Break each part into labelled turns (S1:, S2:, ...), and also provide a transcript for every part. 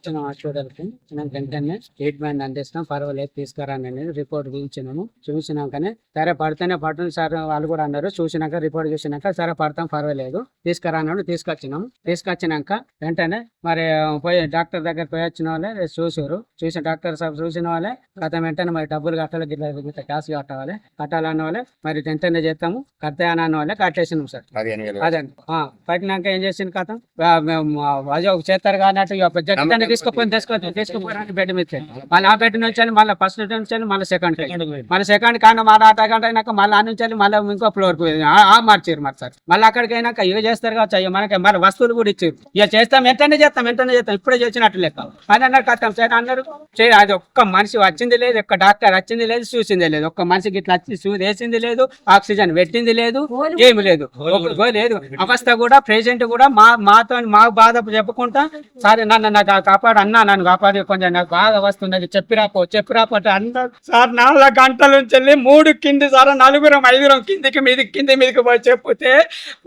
S1: వచ్చిన హాస్పిటల్కి. వచ్చిన వెంటనే ట్రీట్మెంట్ అందిస్తాం పర్వాలేదు తీసుకురాని అనేది రిపోర్ట్ చూపించినాము. చూసినాకనే సరే పడితేనే పడుతుంది సార్ వాళ్ళు కూడా అన్నారు. చూసినాక రిపోర్ట్ చూసినాక సరే పడతాం పర్వాలేదు. తీసుకురాను తీసుకొచ్చినాము. తీసుకొచ్చినాక వెంటనే మరి పోయి డాక్టర్ దగ్గర పోయి వచ్చిన వాళ్ళే చూసారు చూసిన డాక్టర్ సాబ్ చూసిన వాళ్ళే గత వెంటనే మరి డబ్బులు కట్టాలి గిట్ల క్యాష్ కట్టాలి కట్టాలన్న వాళ్ళే మరి వెంటనే చేస్తాము. కట్టాయని అన్న వాళ్ళే కట్టేసినాం సార్. అదే ఆ, పట్టినాక ఏం చేసిన కథ? అది ఒక చేస్తారు కానట్టు జగన్ తీసుకుపోయి తీసుకొని తీసుకుపోయారని బెడ్ మీద చేయి. మళ్ళీ ఆ బెడ్ నుంచి వెళ్ళి మళ్ళీ ఫస్ట్ నుంచి వెళ్ళి మళ్ళీ సెకండ్ మళ్ళీ సెకండ్ కానీ మళ్ళీ అర్ధ గంట అయినాక మళ్ళీ ఆ నుంచి వెళ్ళి మళ్ళీ ఇంకో ఫ్లోర్. ఆ- ఆ మార్చారు మరి సార్. మళ్ళీ అక్కడికి అయినాక ఇక చేస్తారు కావచ్చు అయ్యో మనకి మరి వస్తువులు కూడా ఇచ్చారు. ఇక చేస్తాం వెంటనే చేస్తాం వెంటనే చేస్తాం. ఇప్పుడే చేసినట్టు లెక్క. అని అన్నారు కథం సార్ అన్నారు అది ఒక్క మనిషి వచ్చింది లేదు ఒక్క డాక్టర్ వచ్చింది లేదు చూసింది లేదు. ఒక్క మనిషికి ఇట్లా వచ్చి సూది వేసింది లేదు ఆక్సిజన్ పెట్టింది లేదు ఏమి లేదు. లేదు. అవస్థ కూడా ప్రెసిడెంట్ కూడా మా మాతో మా బాధ చెప్పుకుంటా సరే నన్ను నాకు కాపాడు అన్నా నన్ను కాపాడి కొంచెం నాకు బాగా వస్తున్నది చెప్పిరాపో చెప్పిరాపో అంటే అన్నారు సార్ నాలుగు గంటల నుంచి వెళ్ళి మూడు కింది సార్ నలుగురం ఐదుగురం కిందికి మీది కింది మీదకి పోయి చెప్తే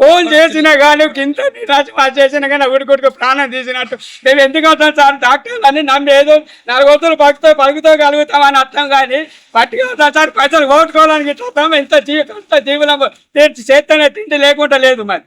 S1: ఫోన్ చేసినా కానీ కింద నిరాశ చేసినా కానీ ఉడికొడుకు ప్రాణం తీసినట్టు. మేము ఎందుకు అవుతాం సార్? డాక్టర్లు అని నమ్మి ఏదో నాలుగు వంతులు పలుకుతో పలుకుతో కలుగుతామని అర్థం కానీ పట్టుకెళ్తాం సార్? పైసలు ఓట్టుకోవడానికి ఇట్లా వస్తాం ఇంత జీవితం ఇంత జీవులం తీర్చి చేస్తేనే తిండి లేకుండా లేదు మరి.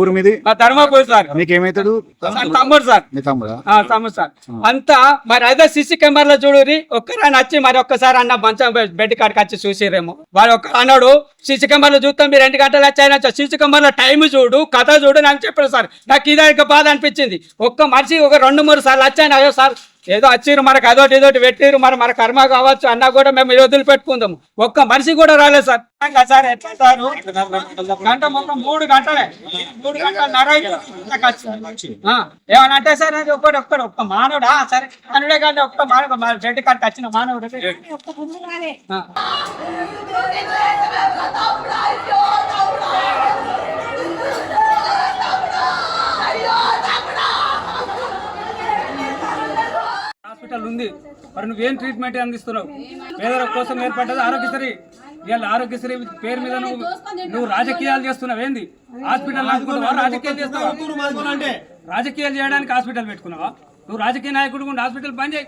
S2: ఊరు మీది?
S1: మా ధర్మపూర్ సార్.
S2: మీకేమైతాడు?
S1: సార్ తమ్ముడు సార్.
S2: మీ తమ్ముడా?
S1: ఆ, సార్ అంతా మరి అదే సిసి కెమెరాలో చూడురి ఒక్కరాని వచ్చి మరి ఒక్కసారి అన్న మంచం బెడ్ కాడికి వచ్చి చూసిరేమో వాడు ఒక్క అన్నాడు సిసి కెమెరాలో చూస్తాం మీరు రెండు గంటలు వచ్చాయని సిసి కెమెరాలో టైం చూడు కథ చూడు నాకు చెప్పారు సార్. నాకు ఇదే ఇంకా బాధ అనిపించింది. ఒక్క మనిషి ఒక రెండు మూడు సార్లు వచ్చాను అయ్యో సార్ ఏదో వచ్చిర్రు మనకు అదోటి ఇదోటి పెట్టిరు మరి మన కర్మ కావచ్చు అన్నా కూడా మేము వదిలి పెట్టుకుందాం ఒక్క మనిషి కూడా రాలేదు సార్. సార్ ఎట్లా సార్ గంట మొత్తం మూడు గంటలే. మూడు గంటల ఏమన్నా అంటే సార్ అది ఒక్కడు ఒక్కడు ఒక్క మానవుడా? సరే అనుడే కానీ ఒక్క మానవుడు మన చెట్టు కాడికి వచ్చిన మానవుడు ఆ.
S3: హాస్పిటల్ ఉంది మరి నువ్వేం ట్రీట్మెంట్ అందిస్తున్నావు? పేదల కోసం ఏర్పడ్డది ఆరోగ్యశ్రీ. ఇవాళ ఆరోగ్యశ్రీ పేరు మీద నువ్వు నువ్వు రాజకీయాలు చేస్తున్నావు. ఏంది? హాస్పిటల్ నడుపుకున్నావా రాజకీయాలు చేస్తావా రాజకీయాలు చేయడానికి హాస్పిటల్ పెట్టుకున్నావా? నువ్వు రాజకీయ నాయకుడు హాస్పిటల్ పని చేయి.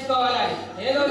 S1: ప్రాణం ఏదో